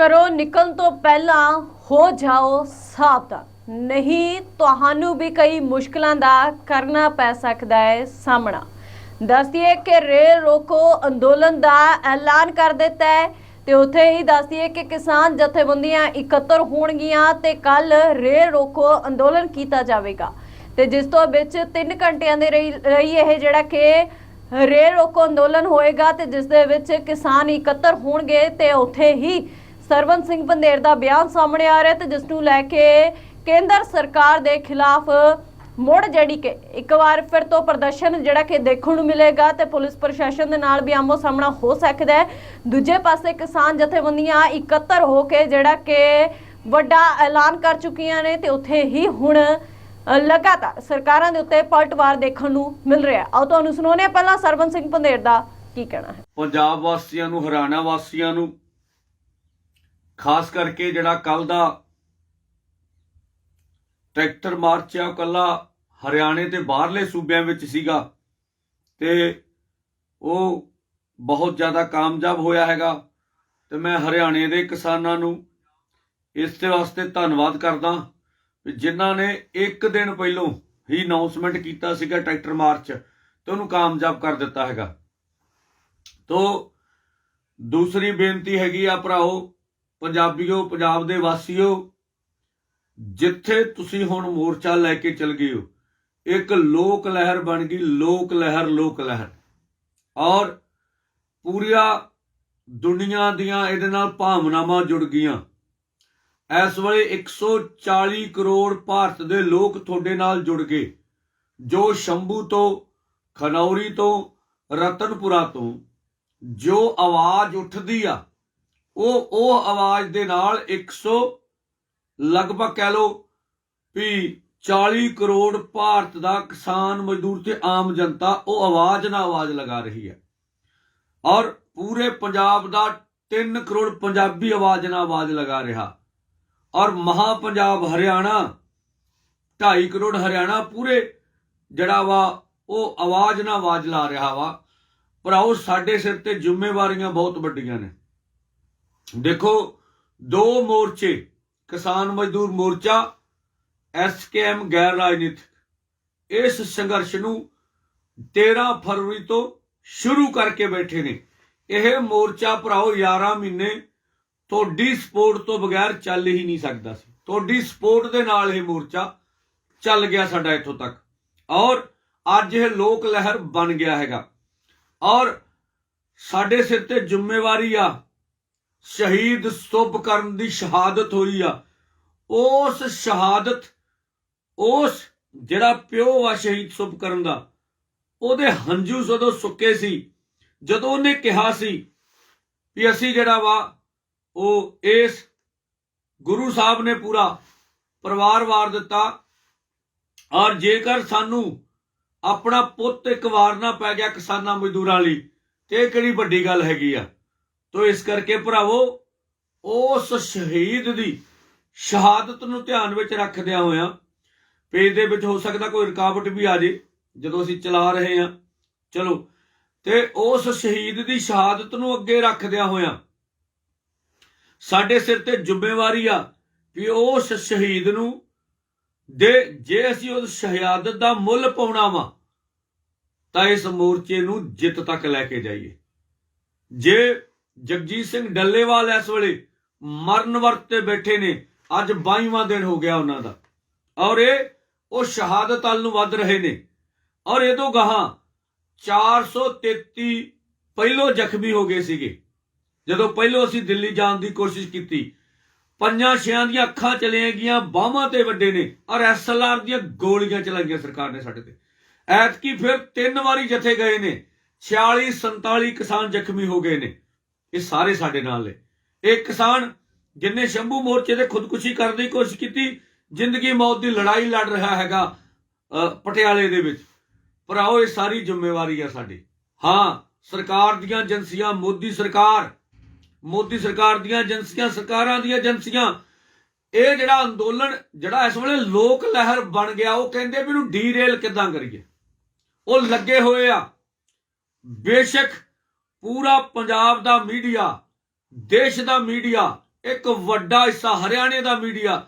ਕਰੋ, ਨਿਕਲਣ ਤੋਂ ਪਹਿਲਾਂ ਹੋ ਜਾਓ ਸਾਵਧਾਨ ਨਹੀਂ, ਤੁਹਾਨੂੰ ਵੀ ਕਈ ਮੁਸ਼ਕਲਾਂ ਦਾ ਕਰਨਾ ਪੈ ਸਕਦਾ ਹੈ ਸਾਹਮਣਾ। ਦੱਸਦੀਏ ਕਿ ਰੇਲ ਰੋਕੋ ਅੰਦੋਲਨ ਦਾ ਐਲਾਨ ਕਰ ਦਿੱਤਾ ਹੈ ਤੇ ਉੱਥੇ ਹੀ ਦੱਸਦੀਏ ਕਿ ਕਿਸਾਨ ਜਥੇਬੰਦੀਆਂ ਇਕੱਤਰ ਹੋਣਗੀਆਂ ਤੇ ਕੱਲ ਰੇਲ ਰੋਕੋ ਅੰਦੋਲਨ ਕੀਤਾ ਜਾਵੇਗਾ। ਤੇ ਜਿਸ ਤੋਂ ਵਿੱਚ 3 ਘੰਟਿਆਂ ਦੇ ਰਹੀ ਰਹੀ ਇਹ ਜਿਹੜਾ ਕਿ ਰੇਲ ਰੋਕੋ ਅੰਦੋਲਨ ਹੋਏਗਾ ਤੇ ਜਿਸ ਦੇ ਵਿੱਚ ਕਿਸਾਨ ਇਕੱਤਰ ਹੋਣਗੇ ਤੇ ਉੱਥੇ ਹੀ ਸਰਵਨ ਸਿੰਘ ਪੰਦੇਰ ਦਾ ਬਿਆਨ ਸਾਹਮਣੇ ਆ ਰਿਹਾ ਤੇ ਜਿਸ ਨੂੰ ਲੈ ਕੇ ਕੇਂਦਰ ਸਰਕਾਰ ਦੇ ਖਿਲਾਫ ਮੁੜ ਜਿਹੜੀ ਕਿ ਇੱਕ ਵਾਰ ਫਿਰ ਤੋਂ ਪ੍ਰਦਰਸ਼ਨ ਜਿਹੜਾ ਕਿ ਦੇਖਣ ਨੂੰ ਮਿਲੇਗਾ ਤੇ ਪੁਲਿਸ ਪ੍ਰਸ਼ਾਸਨ ਦੇ ਨਾਲ ਵੀ ਆਮੋ ਸਾਹਮਣਾ ਹੋ ਸਕਦਾ ਹੈ। ਦੂਜੇ ਪਾਸੇ ਕਿਸਾਨ ਜਥੇਬੰਦੀਆਂ ਇਕੱਤਰ ਹੋ ਕੇ ਜਿਹੜਾ ਕਿ ਵੱਡਾ ਐਲਾਨ ਕਰ ਚੁੱਕੀਆਂ ਨੇ ਤੇ ਉੱਥੇ ਹੀ ਹੁਣ ਲਗਾਤਾਰ ਸਰਕਾਰਾਂ ਦੇ ਉੱਤੇ ਪਲਟਵਾਰ ਦੇਖਣ ਨੂੰ ਮਿਲ ਰਿਹਾ ਆਓ ਤੁਹਾਨੂੰ ਸੁਣਾਉਂਦੇ ਹਾਂ ਪਹਿਲਾਂ ਸਰਵਨ ਸਿੰਘ ਪੰਦੇਰ ਦਾ ਕੀ ਕਹਿਣਾ ਹੈ। ਪੰਜਾਬ ਵਾਸੀਆਂ ਨੂੰ, ਹਰਿਆਣਾ ਵਾਸੀਆਂ ਨੂੰ ਖਾਸ ਕਰਕੇ ਜਿਹੜਾ ਕੱਲ ਦਾ ਟਰੈਕਟਰ ਮਾਰਚ ਆ ਉਹ ਕੱਲਾ ਹਰਿਆਣੇ ਤੇ ਬਾਹਰਲੇ ਸੂਬਿਆਂ ਵਿੱਚ ਸੀਗਾ ਤੇ ਉਹ ਬਹੁਤ ਜ਼ਿਆਦਾ ਕਾਮਯਾਬ ਹੋਇਆ ਹੈਗਾ ਤੇ ਮੈਂ ਹਰਿਆਣੇ ਦੇ ਕਿਸਾਨਾਂ ਨੂੰ ਇਸ ਦੇ ਵਾਸਤੇ ਧੰਨਵਾਦ ਕਰਦਾ ਵੀ ਜਿਨ੍ਹਾਂ ਨੇ ਇੱਕ ਦਿਨ ਪਹਿਲੋਂ ਹੀ ਅਨਾਉਂਸਮੈਂਟ ਕੀਤਾ ਸੀਗਾ ਟਰੈਕਟਰ ਮਾਰਚ ਤੇ ਉਹਨੂੰ ਕਾਮਯਾਬ ਕਰ ਦਿੱਤਾ ਹੈਗਾ। ਤੋ ਦੂਸਰੀ ਬੇਨਤੀ ਹੈਗੀ ਆ ਭਰਾਓ ਪੰਜਾਬੀਓ, ਪੰਜਾਬ ਦੇ ਵਾਸੀਓ, ਜਿੱਥੇ ਤੁਸੀਂ ਹੁਣ ਮੋਰਚਾ ਲੈ ਕੇ ਚੱਲ ਗਏ ਹੋ, ਇੱਕ ਲੋਕ ਲਹਿਰ ਬਣ ਗਈ, ਲੋਕ ਲਹਿਰ ਲੋਕ ਲਹਿਰ। ਔਰ ਪੂਰੀਆ ਦੁਨੀਆ ਦੀਆਂ ਇਹਦੇ ਨਾਲ ਭਾਵਨਾਵਾਂ ਜੁੜ ਗਈਆਂ। ਇਸ ਵੇਲੇ 140 ਕਰੋੜ ਭਾਰਤ ਦੇ ਲੋਕ ਤੁਹਾਡੇ ਨਾਲ ਜੁੜ ਗਏ, ਜੋ ਸ਼ੰਭੂ ਤੋਂ, ਖਨੌਰੀ ਤੋਂ, ਰਤਨਪੁਰਾ ਤੋਂ, ਜੋ ਆਵਾਜ਼ ਉੱਠਦੀ ਆ ਉਹ ਉਹ ਆਵਾਜ਼ ਦੇ ਨਾਲ 100 ਲਗਭਗ ਕਹਿ ਲੋ ਵੀ 40 ਕਰੋੜ ਭਾਰਤ ਦਾ ਕਿਸਾਨ ਮਜ਼ਦੂਰ ਤੇ ਆਮ ਜਨਤਾ ਉਹ ਆਵਾਜ਼ ਨਾਲ ਆਵਾਜ਼ ਲਗਾ ਰਹੀ ਹੈ। ਔਰ ਪੂਰੇ ਪੰਜਾਬ ਦਾ 3 ਕਰੋੜ ਪੰਜਾਬੀ ਆਵਾਜ਼ ਨਾਲ ਆਵਾਜ਼ ਲਗਾ ਰਿਹਾ। ਔਰ ਮਹਾ ਪੰਜਾਬ ਹਰਿਆਣਾ 2.5 ਕਰੋੜ ਹਰਿਆਣਾ ਪੂਰੇ ਜਿਹੜਾ ਵਾ ਉਹ ਆਵਾਜ਼ ਨਾਲ ਆਵਾਜ਼ ਲਾ ਰਿਹਾ ਵਾ। ਭਰਾਓ, ਸਾਡੇ ਸਿਰ ਤੇ ਜ਼ਿੰਮੇਵਾਰੀਆਂ ਬਹੁਤ ਵੱਡੀਆਂ ਨੇ। ਦੇਖੋ, ਦੋ ਮੋਰਚੇ, ਕਿਸਾਨ ਮਜ਼ਦੂਰ ਮੋਰਚਾ ਐਸਕੇਐਮ ਗੈਰ ਰਾਜਨੀਤਿਕ। ਇਸ ਸੰਘਰਸ਼ ਨੂੰ 13 ਫਰਵਰੀ ਤੋਂ ਸ਼ੁਰੂ ਕਰਕੇ ਬੈਠੇ ਨੇ। ਇਹ ਮੋਰਚਾ ਭਰਾਓ 11 ਮਹੀਨੇ ਤੁਹਾਡੀ ਸਪੋਰਟ ਤੋਂ ਬਗੈਰ ਚੱਲ ਹੀ ਨਹੀਂ ਸਕਦਾ ਸੀ। ਤੁਹਾਡੀ ਸਪੋਰਟ ਦੇ ਨਾਲ ਇਹ ਮੋਰਚਾ ਚੱਲ ਗਿਆ ਸਾਡਾ ਇੱਥੋਂ ਤੱਕ। ਔਰ ਅੱਜ ਇਹ ਲੋਕ ਲਹਿਰ ਬਣ ਗਿਆ ਹੈਗਾ। ਔਰ ਸਾਡੇ ਸਿਰ ਤੇ ਜ਼ਿੰਮੇਵਾਰੀ ਆ ਸ਼ਹੀਦ ਸੁਭ ਕਰਨ ਦੀ ਸ਼ਹਾਦਤ ਹੋਈ ਆ। ਉਸ ਸ਼ਹਾਦਤ, ਉਸ ਜਿਹੜਾ ਪਿਓ ਆ ਸ਼ਹੀਦ ਸੁਭ ਕਰਨ ਦਾ, ਉਹਦੇ ਹੰਝੂ ਜਦੋਂ ਸੁੱਕੇ ਸੀ, ਜਦੋਂ ਉਹਨੇ ਕਿਹਾ ਸੀ ਵੀ ਅਸੀਂ ਜਿਹੜਾ ਵਾ, ਉਹ ਇਸ ਗੁਰੂ ਸਾਹਿਬ ਨੇ ਪੂਰਾ ਪਰਿਵਾਰ ਵਾਰ ਦਿੱਤਾ ਔਰ ਜੇਕਰ ਸਾਨੂੰ ਆਪਣਾ ਪੁੱਤ ਇੱਕ ਵਾਰ ਨਾ ਪੈ ਗਿਆ ਕਿਸਾਨਾਂ ਮਜ਼ਦੂਰਾਂ ਲਈ, ਤੇ ਇਹ ਕਿਹੜੀ ਵੱਡੀ ਗੱਲ ਹੈਗੀ ਆ? ਤੋ ਇਸ ਕਰਕੇ ਭਰਾਵੋ, ਉਸ ਸ਼ਹੀਦ ਦੀ ਸ਼ਹਾਦਤ ਨੂੰ ਧਿਆਨ ਵਿੱਚ ਰੱਖਦਿਆਂ ਹੋਇਆਂ ਪੇਜ ਦੇ ਵਿੱਚ ਹੋ ਸਕਦਾ ਕੋਈ ਰੁਕਾਵਟ ਵੀ ਆ ਜੇ, ਜਦੋਂ ਅਸੀਂ ਚਲਾ ਰਹੇ ਹਾਂ। ਚਲੋ, ਤੇ ਉਸ ਸ਼ਹੀਦ ਦੀ ਸ਼ਹਾਦਤ ਨੂੰ ਅੱਗੇ ਰੱਖਦਿਆਂ ਹੋਇਆਂ ਸਾਡੇ ਸਿਰ ਤੇ ਜ਼ਿੰਮੇਵਾਰੀ ਆ ਕਿ ਉਸ ਸ਼ਹੀਦ ਨੂੰ ਦੇ, ਜੇ ਅਸੀਂ ਉਸ ਸ਼ਹਾਦਤ ਦਾ ਮੁੱਲ ਪਾਉਣਾ ਵਾ, ਤਾਂ ਇਸ ਮੋਰਚੇ ਨੂੰ ਜਿੱਤ ਤੱਕ ਲੈ ਕੇ ਜਾਈਏ। ਜੇ ਜਗਜੀਤ ਸਿੰਘ ਡੱਲੇਵਾਲ ਇਸ ਵੇਲੇ ਮਰਨ ਵਰਤ ਤੇ ਬੈਠੇ ਨੇ। ਅੱਜ 22ਵਾਂ ਦਿਨ ਹੋ ਗਿਆ ਉਹਨਾਂ ਦਾ। ਔਰ ਇਹ, ਉਹ ਸ਼ਹਾਦਤ ਵੱਲ ਨੂੰ ਵੱਧ ਰਹੇ ਨੇ। ਔਰ ਇਹ ਤੋਂ ਗਾਹਾਂ 433 ਪਹਿਲੋਂ ਜ਼ਖਮੀ ਹੋ ਗਏ ਸੀਗੇ। ਜਦੋਂ ਪਹਿਲੋਂ ਅਸੀਂ ਦਿੱਲੀ ਜਾਣ ਦੀ ਕੋਸ਼ਿਸ਼ ਕੀਤੀ, ਪੰਜਾਂ ਛਿਆਂ ਦੀਆਂ ਅੱਖਾਂ ਚਲੀਆਂ ਗਈਆਂ ਬਾਹਾਂ ਤੇ ਵੱਡੇ ਨੇ। ਔਰ ਐਸਐਲਆਰ ਦੀਆਂ ਗੋਲੀਆਂ ਚਲਾਈਆਂ ਸਰਕਾਰ ਨੇ ਸਾਡੇ ਤੇ। ਐਤਕੀ ਫਿਰ ਤਿੰਨ ਵਾਰੀ ਜਥੇ ਗਏ ਨੇ 46 47 ਕਿਸਾਨ ਜ਼ਖਮੀ ਹੋ ਗਏ ਨੇ। ਇਹ ਸਾਰੇ ਸਾਡੇ ਨਾਲ ਨੇ। ਇਹ ਕਿਸਾਨ ਜਿੰਨੇ ਸ਼ੰਭੂ ਮੋਰਚੇ ਤੇ ਖੁਦਕੁਸ਼ੀ ਕਰਨ ਦੀ ਕੋਸ਼ਿਸ਼ ਕੀਤੀ, ਜ਼ਿੰਦਗੀ ਮੌਤ ਦੀ ਲੜਾਈ ਲੜ ਰਿਹਾ ਹੈਗਾ ਪਟਿਆਲੇ ਦੇ ਵਿੱਚ। ਭਰਾਓ, ਇਹ ਸਾਰੀ ਜ਼ਿੰਮੇਵਾਰੀ ਆ ਸਾਡੀ। ਹਾਂ, ਸਰਕਾਰ ਦੀਆਂ ਏਜੰਸੀਆਂ, ਮੋਦੀ ਸਰਕਾਰ ਮੋਦੀ ਸਰਕਾਰ ਦੀਆਂ ਏਜੰਸੀਆਂ, ਸਰਕਾਰਾਂ ਦੀਆਂ ਏਜੰਸੀਆਂ, ਇਹ ਜਿਹੜਾ ਅੰਦੋਲਨ, ਜਿਹੜਾ ਇਸ ਵੇਲੇ ਲੋਕ ਲਹਿਰ ਬਣ ਗਿਆ, ਉਹ ਕਹਿੰਦੇ ਵੀ ਇਹਨੂੰ ਡੀਰੇਲ ਕਿਦਾਂ ਕਰੀਏ? ਉਹ ਲੱਗੇ ਹੋਏ ਆ। ਬੇਸ਼ੱਕ ਪੂਰਾ ਪੰਜਾਬ ਦਾ ਮੀਡੀਆ, ਦੇਸ਼ ਦਾ ਮੀਡੀਆ, ਇੱਕ ਵੱਡਾ ਹਿੱਸਾ ਹਰਿਆਣੇ ਦਾ ਮੀਡੀਆ,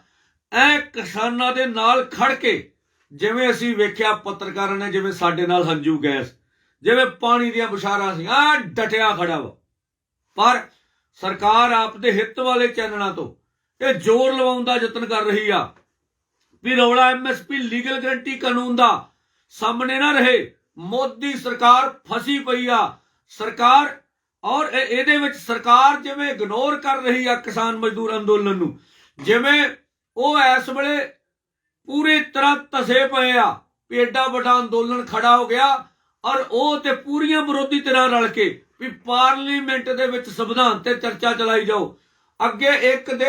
ਐ ਕਿਸਾਨਾਂ ਦੇ ਨਾਲ ਖੜ ਕੇ ਜਿਵੇਂ ਅਸੀਂ ਵੇਖਿਆ ਪੱਤਰਕਾਰਾਂ ਨੇ, ਜਿਵੇਂ ਸਾਡੇ ਨਾਲ ਹੰਝੂ ਗੈਸ, ਜਿਵੇਂ ਪਾਣੀ ਦੀਆਂ ਬੁਸ਼ਾਰਾਂ ਸੀ, ਆ ਡਟਿਆ ਖੜਾ ਵਾ। ਪਰ ਸਰਕਾਰ ਆਪ ਦੇ ਹਿੱਤ ਵਾਲੇ ਚੈਨਲਾਂ ਤੋਂ ਇਹ ਜ਼ੋਰ ਲਵਾਉਣ ਦਾ ਯਤਨ ਕਰ ਰਹੀ ਆ ਵੀ ਰੌਲਾ ਐਮਐਸਪੀ ਲੀਗਲ ਗਰੰਟੀ ਕਾਨੂੰਨ ਦਾ ਸਾਹਮਣੇ ਨਾ ਰਹੇ। ਮੋਦੀ ਸਰਕਾਰ ਫਸੀ ਪਈ ਆ। ਸਰਕਾਰ ਔਰ ਇਹਦੇ ਵਿੱਚ ਸਰਕਾਰ ਜਿਵੇਂ ਇਗਨੋਰ ਕਰ ਰਹੀ ਆ ਕਿਸਾਨ ਮਜ਼ਦੂਰ ਅੰਦੋਲਨ ਨੂੰ, ਜਿਵੇਂ ਉਹ ਇਸ ਵੇਲੇ ਪੂਰੀ ਤਰ੍ਹਾਂ ਤਸੇ ਪਏ ਆ ਵੀ ਏਡਾ ਵੱਡਾ ਅੰਦੋਲਨ ਖੜਾ ਹੋ ਗਿਆ ਔਰ ਉਹ ਤੇ ਪੂਰੀਆਂ ਵਿਰੋਧੀ ਤਰ੍ਹਾਂ ਰਲ ਕੇ ਵੀ ਪਾਰਲੀਮੈਂਟ ਦੇ ਵਿੱਚ ਸੰਵਿਧਾਨ ਤੇ ਚਰਚਾ ਚਲਾਈ ਜਾਓ। ਅੱਗੇ ਇੱਕ ਦੇਸ਼